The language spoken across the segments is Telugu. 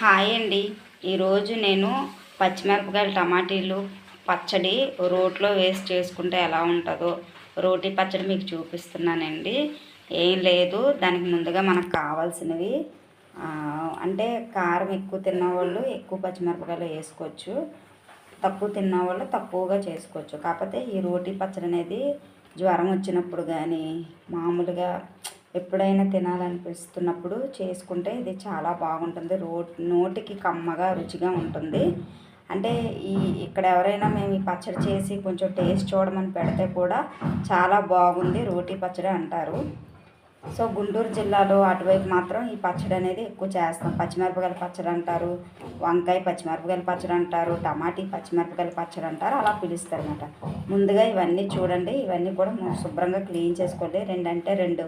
హాయ్ అండి. ఈరోజు నేను పచ్చిమిరపకాయలు టమాటీలు పచ్చడి రోట్లో వేసి చేసుకుంటే ఎలా ఉంటుందో రోటి పచ్చడి మీకు చూపిస్తున్నానండి. ఏం లేదు దానికి ముందుగా మనకు కావాల్సినవి అంటే కారం ఎక్కువ తిన్నవాళ్ళు ఎక్కువ పచ్చిమిరపకాయలు వేసుకోవచ్చు. తక్కువ తిన్నవాళ్ళు తక్కువగా చేసుకోవచ్చు. కాకపోతే ఈ రోటి పచ్చడి అనేది జ్వరం వచ్చినప్పుడు కానీ మామూలుగా ఎప్పుడైనా తినాలనిపిస్తున్నప్పుడు చేసుకుంటే ఇది చాలా బాగుంటుంది. రో నోటికి కమ్మగా రుచిగా ఉంటుంది. అంటే ఈ ఇక్కడ ఎవరైనా మేము ఈ పచ్చడి చేసి కొంచెం టేస్ట్ చూడమని పెడితే కూడా చాలా బాగుంది. రోటి పచ్చడి అంటారు. సో గుంటూరు జిల్లాలో అటువైపు మాత్రం ఈ పచ్చడి అనేది ఎక్కువ చేస్తాం. పచ్చిమిరపకాయల పచ్చడి అంటారు వంకాయ పచ్చిమిరపకాయల పచ్చడి అంటారు టమాటీ పచ్చిమిరపకాయల పచ్చడి అంటారు అలా పిలుస్తారు అనమాట ముందుగా ఇవన్నీ చూడండి ఇవన్నీ కూడా శుభ్రంగా క్లీన్ చేసుకోండి. రెండు అంటే రెండు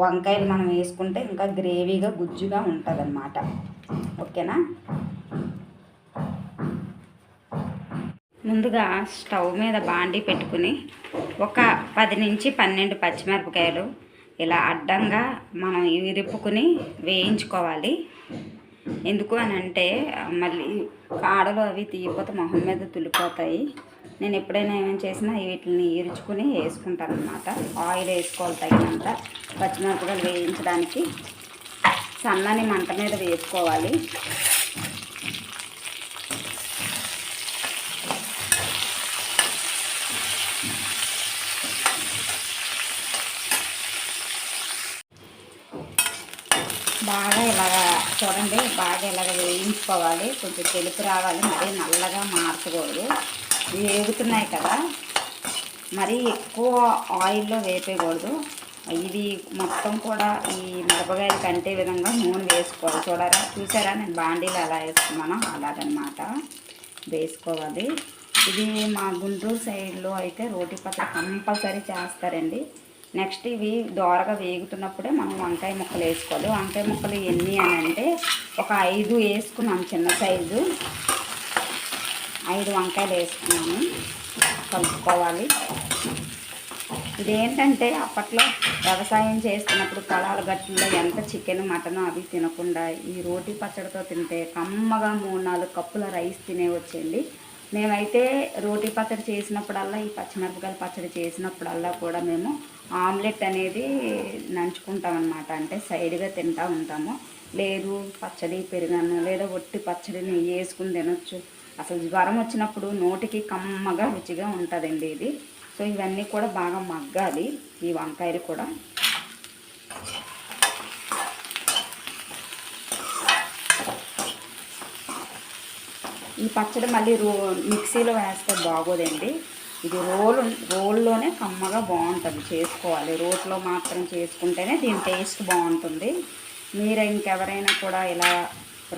వంకాయలు మనం వేసుకుంటే ఇంకా గ్రేవీగా గుజ్జుగా ఉంటుంది ఓకేనా? ముందుగా స్టవ్ మీద బాండీ పెట్టుకుని ఒక పది నుంచి పన్నెండు పచ్చిమిరపకాయలు ఇలా అడ్డంగా మనం విరుపుకుని వేయించుకోవాలి. ఎందుకు అని అంటే మళ్ళీ కాడలు అవి తీయకపోతే మొహం మీద తులిపోతాయి. నేను ఎప్పుడైనా ఏమైనా చేసినా వీటిని ఇరుచుకుని వేసుకుంటాను అనమాట ఆయిల్ వేసుకోవాలి తగినంత. పచ్చిమిరపకాయలు వేయించడానికి సన్నని మంట మీద వేసుకోవాలి. బాగా ఇలాగ చూడండి బాగా ఇలాగ వేయించుకోవాలి. కొంచెం తెలుపు రావాలి. మరీ నల్లగా మార్చకూడదు వేగుతున్నాయి కదా మరీ ఎక్కువ ఆయిల్లో వేపేయకూడదు. ఇది మొత్తం కూడా ఈ మిరపకాయలు కంటే విధంగా నూనె వేసుకోవాలి. చూడరా చూసారా? నేను బాండీలు ఎలా వేసుకున్నానో. అలాగనమాట వేసుకోవాలి. ఇది మా గుంటూరు సైడ్లో అయితే రోటి పచ్చడి కంపల్సరీ చేస్తారండి. నెక్స్ట్ ఇవి దోరగా వేగుతున్నప్పుడే మనం వంకాయ ముక్కలు వేసుకోవాలి. వంకాయ ముక్కలు ఎన్ని అని అంటే ఒక ఐదు వేసుకున్నాం చిన్న సైజు. ఐదు వంకాయలు వేసుకున్నాము కలుపుకోవాలి. ఇదేంటంటే అప్పట్లో వ్యవసాయం చేస్తున్నప్పుడు పొలాల గట్టుల్లో ఎంత చికెన్ మటన్ అవి తినకుండా ఈ రోటి పచ్చడితో తింటే కమ్మగా మూడు నాలుగు కప్పుల రైస్ తినేవచ్చండి మేమైతే రోటి పచ్చడి చేసినప్పుడల్లా ఈ పచ్చిమిరపకాయల పచ్చడి చేసినప్పుడల్లా కూడా మేము ఆమ్లెట్ అనేది నంచుకుంటాం అనమాట అంటే సైడ్గా తింటూ ఉంటాము. లేదు పచ్చడి పెరుగన్న లేదా ఒట్టి పచ్చడిని వేసుకుని తినొచ్చు. అసలు జ్వరం వచ్చినప్పుడు నోటికి కమ్మగా రుచిగా ఉంటుందండి ఇది. సో ఇవన్నీ కూడా బాగా మగ్గాలి. ఈ వంకాయలు కూడా. ఈ పచ్చడి మళ్ళీ రో మిక్సీలో వేస్తే బాగోదండి. ఇది రోల్ రోల్లోనే కమ్మగా బాగుంటుంది చేసుకోవాలి. రోట్లో మాత్రం చేసుకుంటేనే దీని టేస్ట్ బాగుంటుంది. మీరు ఇంకెవరైనా కూడా ఇలా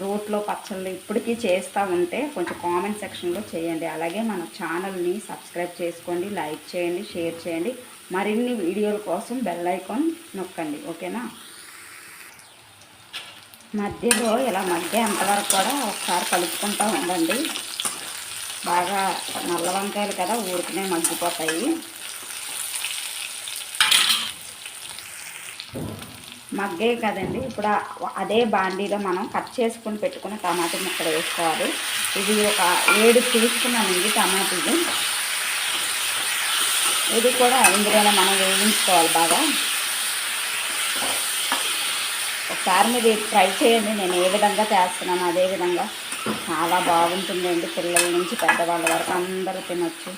రోట్లో పచ్చళ్ళు ఇప్పటికీ చేస్తూ ఉంటే కొంచెం కామెంట్ సెక్షన్లో చేయండి. అలాగే మన ఛానల్ని సబ్స్క్రైబ్ చేసుకోండి లైక్ చేయండి షేర్ చేయండి. మరిన్ని వీడియోల కోసం బెల్ ఐకాన్ నొక్కండి. ఓకేనా? మధ్యలో ఇలా మధ్య అంతవరకు కూడా ఒకసారి కలుపుకుంటూ ఉండండి. బాగా నల్ల వంకాయలు కదా ఊరికనే మగ్గిపోతాయి. మగ్గే కదండి. ఇప్పుడు అదే బాండీలో మనం కట్ చేసుకుని పెట్టుకున్న టమాటా ముక్కలు వేసుకోవాలి. ఇది ఒక ఏడు తీసుకున్నానండి టమాటీలు ఇది కూడా ఇందులోనే మనం వేయించుకోవాలి బాగా. ఒకసారి మీరు ట్రై చేయండి నేను ఏ విధంగా చేస్తున్నాను అదే విధంగా. చాలా బాగుంటుందండి పిల్లల నుంచి పెద్దవాళ్ళ వరకు అందరూ తినచ్చు.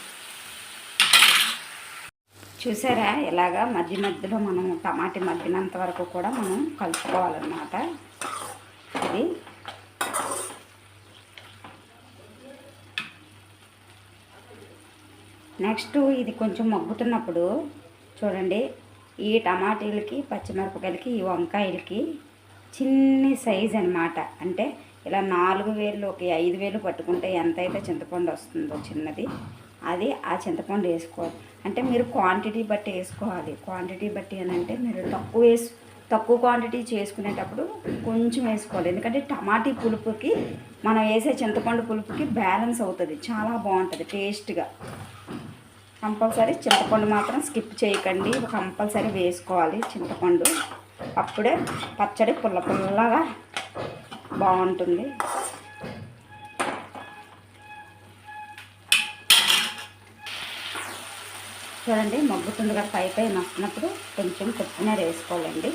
చూసారా? ఇలాగా మధ్య మధ్యలో మనం టమాటీ మగ్గినంత వరకు కూడా మనం కలుపుకోవాలన్నమాట. ఇది నెక్స్ట్ ఇది కొంచెం మగ్గుతున్నప్పుడు చూడండి ఈ టమాటీలకి పచ్చిమిరపకాయలకి ఈ వంకాయలకి చిన్ని సైజ్ అన్నమాట. అంటే ఇలా నాలుగు వేలు ఒక ఐదు వేలు పట్టుకుంటే ఎంత అయితే చింతపండు వస్తుందో చిన్నది అది ఆ చింతపండు వేసుకోవాలి. అంటే మీరు క్వాంటిటీ బట్టి వేసుకోవాలి. క్వాంటిటీ బట్టి అని అంటే మీరు తక్కువ వేసు తక్కువ క్వాంటిటీ చేసుకునేటప్పుడు కొంచెం వేసుకోవాలి. ఎందుకంటే టమాటీ పులుపుకి మనం వేసే చింతపండు పులుపుకి బ్యాలెన్స్ అవుతుంది. చాలా బాగుంటుంది టేస్ట్గా కంపల్సరీ చింతపండు మాత్రం స్కిప్ చేయకండి. కంపల్సరీ వేసుకోవాలి చింతపండు. అప్పుడే పచ్చడి పుల్ల పుల్లగా బాగుంటుంది. చూడండి మగ్గుతుంది పై పై మగ్గినప్పుడు కొంచెం కొత్తిమీర వేసుకోవాలండి.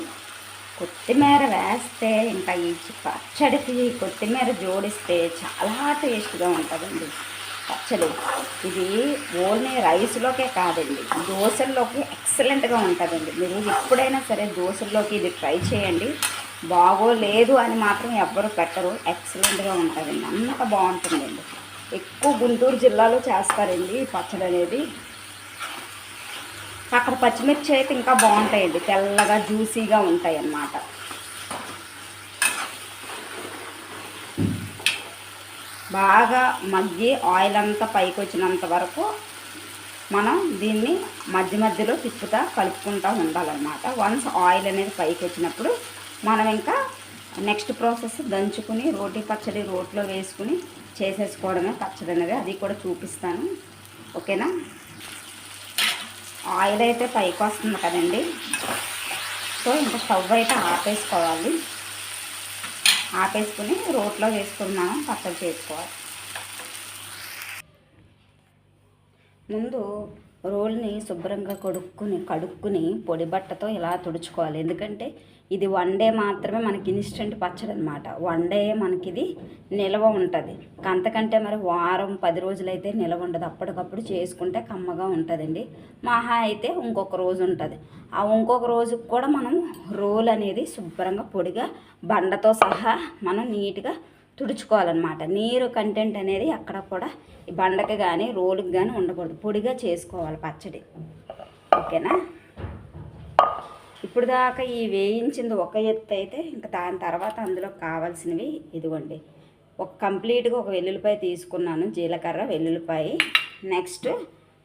కొత్తిమీర వేస్తే ఇంకా ఈ పచ్చడికి కొత్తిమీర జోడిస్తే చాలా టేస్ట్గా ఉంటుందండి. పచ్చడి. ఇది ఓన్లీ రైస్లోకే కాదండి దోశల్లోకి ఎక్సలెంట్గా ఉంటుందండి. మీరు ఎప్పుడైనా సరే దోశల్లోకి ఇది ట్రై చేయండి. బాగోలేదు అని మాత్రం ఎవ్వరు పెట్టరు. ఎక్సలెంట్గా ఉంటుందండి అంత బాగుంటుందండి. ఎక్కువ గుంటూరు జిల్లాలో చేస్తారండి ఈ పచ్చడి అనేది. అక్కడ పచ్చిమిర్చి అయితే ఇంకా బాగుంటాయండి. తెల్లగా జ్యూసీగా ఉంటాయి అన్నమాట బాగా మగ్గి ఆయిల్ అంతా పైకి వచ్చినంత వరకు మనం దీన్ని మధ్య మధ్యలో తిప్పుతా కలుపుకుంటూ ఉండాలన్నమాట. వన్స్ ఆయిల్ అనేది పైకి వచ్చినప్పుడు మనం ఇంకా నెక్స్ట్ ప్రాసెస్ దంచుకుని రోటీ పచ్చడి రోట్లో వేసుకుని చేసేసుకోవడమే పచ్చడి అనేది అది కూడా చూపిస్తాను. ఓకేనా? ఆయిల్ అయితే పైకి వస్తుంది కదండి. సో ఇంకా స్టవ్ అయితే ఆపేసుకోవాలి. ఆపేసుకుని రోట్లో వేసుకుని మనం పచ్చడి చేసుకోవాలి. ముందు రోల్ని శుభ్రంగా కడుక్కుని కడుక్కుని పొడి బట్టతో ఇలా తుడుచుకోవాలి. ఎందుకంటే ఇది వన్ డే మాత్రమే మనకి ఇన్స్టెంట్ పచ్చడి అనమాట వన్ డే మనకి ఇది నిల్వ ఉంటుంది. అంతకంటే మరి వారం పది రోజులైతే నిల్వ ఉండదు. అప్పటికప్పుడు చేసుకుంటే కమ్మగా ఉంటుందండి. మహా అయితే ఇంకొక రోజు ఉంటుంది. ఆ ఇంకొక రోజుకి కూడా మనం రోల్ అనేది శుభ్రంగా పొడిగా బండతో సహా మనం నీట్గా తుడుచుకోవాలన్నమాట. నీరు కంటెంట్ అనేది అక్కడ కూడా ఈ బండకి కానీ రోలుకి కానీ ఉండకూడదు. పొడిగా చేసుకోవాలి పచ్చడి. ఓకేనా? ఇప్పుడు దాకా ఈ వేయించింది ఒక ఎత్తు అయితే ఇంకా దాని తర్వాత అందులో కావాల్సినవి ఇదిగోండి. ఒక కంప్లీట్గా ఒక వెల్లుల్లిపాయ తీసుకున్నాను జీలకర్ర వెల్లుల్లిపాయ నెక్స్ట్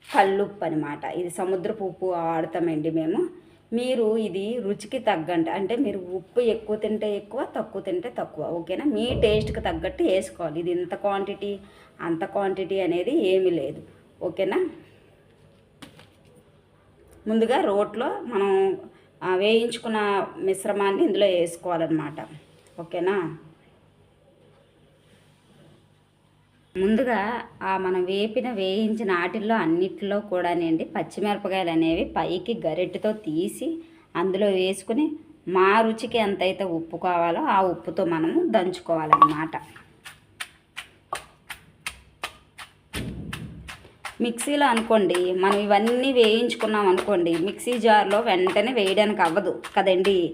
కల్లుప్పు అనమాట ఇది సముద్రపు ఉప్పు వాడతామండి మేము. మీరు ఇది రుచికి తగ్గండి అంటే మీరు ఉప్పు ఎక్కువ తింటే ఎక్కువ తక్కువ తింటే తక్కువ ఓకేనా? మీ టేస్ట్కి తగ్గట్టు వేసుకోవాలి. ఇది ఇంత క్వాంటిటీ అంత క్వాంటిటీ అనేది ఏమీ లేదు ఓకేనా? ముందుగా రోట్లో మనం వేయించుకున్న మిశ్రమాన్ని ఇందులో వేసుకోవాలన్నమాట. ఓకేనా? ముందుగా ఆ మనం వేపిన వేయించిన ఆటిల్లో అన్నిటిలో కూడానండి పచ్చిమిరపకాయలు అనేవి పైకి గరిటెతో తీసి అందులో వేసుకుని మా రుచికి ఎంతైతే ఉప్పు కావాలో ఆ ఉప్పుతో మనము దంచుకోవాలన్నమాట. మిక్సీలో అనుకోండి మనం ఇవన్నీ వేయించుకున్నాం అనుకోండి మిక్సీ జార్లో వెంటనే వేయడానికి అవ్వదు కదండి.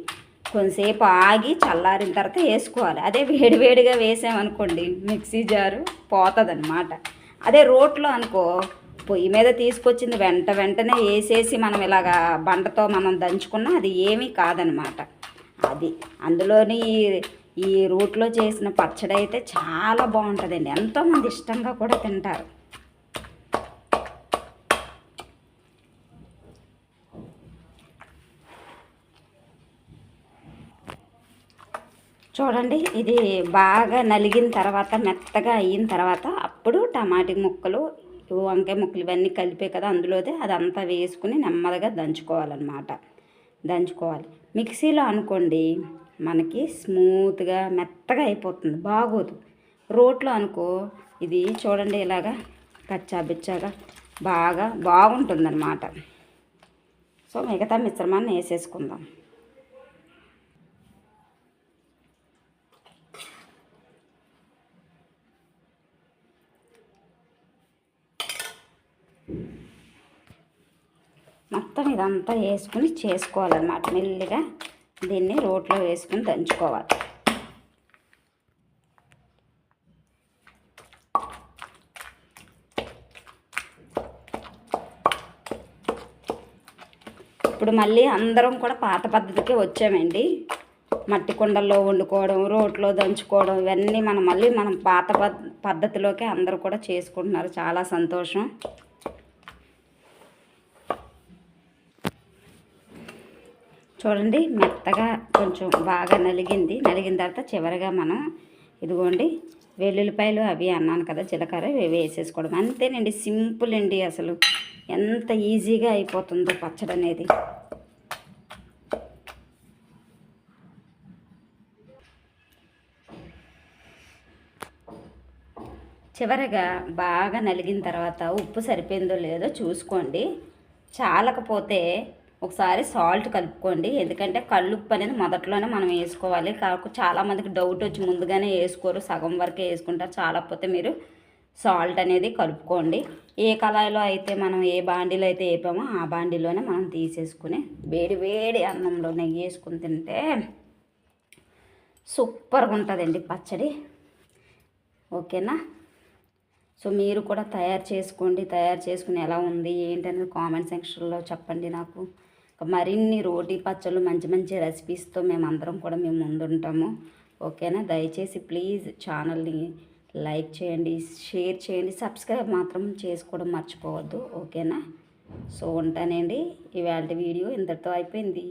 కొంతసేపు ఆగి చల్లారిన తర్వాత వేసుకోవాలి. అదే వేడివేడిగా వేసామనుకోండి మిక్సీ జారు పోతుంది అదే రోట్లో అనుకో పొయ్యి మీద తీసుకొచ్చింది వెంట వెంటనే వేసేసి మనం ఇలాగా బండతో మనం దంచుకున్నా అది ఏమీ కాదనమాట అది అందులోని ఈ- రూట్లో చేసిన పచ్చడి అయితే చాలా బాగుంటుందండి. ఎంతోమంది ఇష్టంగా కూడా తింటారు. చూడండి ఇది బాగా నలిగిన తర్వాత మెత్తగా అయిన తర్వాత అప్పుడు టమాటీ ముక్కలు వంకాయ ముక్కలు ఇవన్నీ కలిపే కదా అందులోదే అదంతా వేసుకుని నెమ్మదిగా దంచుకోవాలన్నమాట. దంచుకోవాలి. మిక్సీలో అనుకోండి మనకి స్మూత్గా మెత్తగా అయిపోతుంది బాగోదు. రోట్లో అనుకో ఇది చూడండి ఇలాగా కచ్చా బిచ్చాగా బాగా బాగుంటుందన్నమాట. సో మిగతా మిశ్రమాన్ని వేసేసుకుందాం. మొత్తం ఇదంతా వేసుకుని చేసుకోవాలన్నమాట. మెల్లిగా దీన్ని రోట్లో వేసుకుని దంచుకోవాలి. ఇప్పుడు మళ్ళీ అందరం కూడా పాత పద్ధతికే వచ్చామండి. మట్టి కుండల్లో వండుకోవడం రోట్లో దంచుకోవడం ఇవన్నీ మనం మళ్ళీ మనం పాత పద్ధతిలోకే అందరూ కూడా చేసుకుంటున్నారు. చాలా సంతోషం. చూడండి మెత్తగా కొంచెం బాగా నలిగింది. నలిగిన తర్వాత చివరిగా మనం ఇదిగోండి వెల్లుల్లిపాయలు అవి అన్నాను కదా జీలకర్ర ఇవి వేసేసుకోవడం. అంతేనండి సింపుల్ అండి అసలు. ఎంత ఈజీగా అయిపోతుందో పచ్చడి అనేది. చివరగా బాగా నలిగిన తర్వాత ఉప్పు సరిపోయిందో లేదో చూసుకోండి. చాలకపోతే ఒకసారి సాల్ట్ కలుపుకోండి. ఎందుకంటే కళ్ళుప్పు అనేది మొదట్లోనే మనం వేసుకోవాలి. కాకపోతే చాలామందికి డౌట్ వచ్చి ముందుగానే వేసుకోరు. సగం వరకే వేసుకుంటారు. చాలాపోతే మీరు సాల్ట్ అనేది కలుపుకోండి. ఏ కళాయిలో అయితే మనం ఏ బాండీలో అయితే వేపామో ఆ బాండీలోనే మనం తీసేసుకుని వేడి వేడి అన్నంలో నెయ్యి వేసుకుని తింటే సూపర్గా ఉంటుందండి పచ్చడి. ఓకేనా? సో మీరు కూడా తయారు చేసుకోండి. తయారు చేసుకుని ఎలా ఉంది ఏంటనేది కామెంట్ సెక్షన్లో చెప్పండి నాకు. మరిన్ని రోటీ పచ్చళ్ళు మంచి మంచి రెసిపీస్తో మేమందరం కూడా మేము ముందుంటాము. ఓకేనా? దయచేసి ప్లీజ్ ఛానల్ని లైక్ చేయండి షేర్ చేయండి సబ్స్క్రైబ్ మాత్రం చేసుకోవడం మర్చిపోవద్దు. ఓకేనా? సో ఉంటానండి. ఇవాళ వీడియో ఇంతటితో అయిపోయింది.